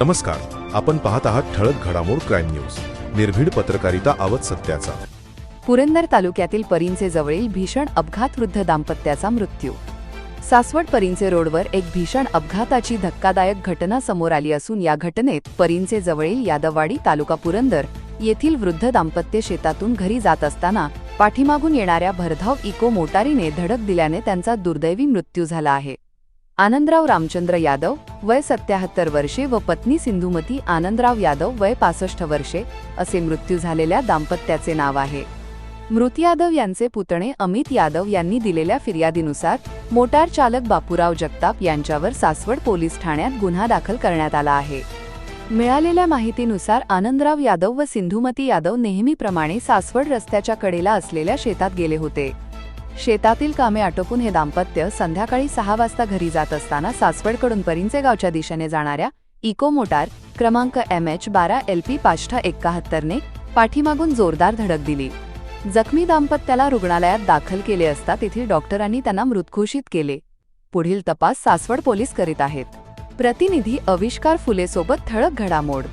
नमस्कार आपण पाहत आहात ठळक घडामोड क्राईम न्यूज. निर्भीड पत्रकारिता आवत सत्याचा. पुरंदर तालुक्यातील परिंचे जवळील भीषण अपघात वृद्ध दाम्पत्याचा मृत्यू. सासवड परिंचे रोडवर एक भीषण अपघाताची धक्कादायक घटना समोर आली असून या घटनेत परिंचे जवळील यादववाडी तालुका पुरंदर येथील वृद्ध दाम्पत्य शेतातून घरी जात असताना पाठीमागून येणाऱ्या भरधाव इको मोटारीने धडक दिल्याने त्यांचा दुर्दैवी मृत्यू झाला आहे. आनंदराव रामचंद्र यादव वय सत्याहत्तर वर्षे व पत्नी सिंधुमती आनंदराव यादव वय पासष्ट वर्षे असे मृत्यू झालेल्या दाम्पत्याचे नाव आहे. मृत यादव यांचे पुतणे अमित यादव यांनी दिलेल्या फिर्यादीनुसार मोटार चालक बापूराव जगताप यांच्यावर सासवड पोलीस ठाण्यात गुन्हा दाखल करण्यात आला आहे. मिळालेल्या माहितीनुसार आनंदराव यादव व सिंधुमती यादव नेहमीप्रमाणे सासवड रस्त्याच्या कडेला असलेल्या शेतात गेले होते. शेतातील कामे आटोपून हे दाम्पत्य संध्याकाळी सहा वाजता घरी जात असताना सासवडकडून परिंचे गावच्या दिशेने जाणाऱ्या इको मोटार क्रमांक एम एच बारा एल पी पाचशा एक्काहत्तरने पाठीमागून जोरदार धडक दिली. जखमी दाम्पत्याला रुग्णालयात दाखल केले असता तेथील डॉक्टरांनी त्यांना मृतघोषित केले. पुढील तपास सासवड पोलीस करीत आहेत. प्रतिनिधी अविष्कार फुलेसोबत ठळक घडामोड.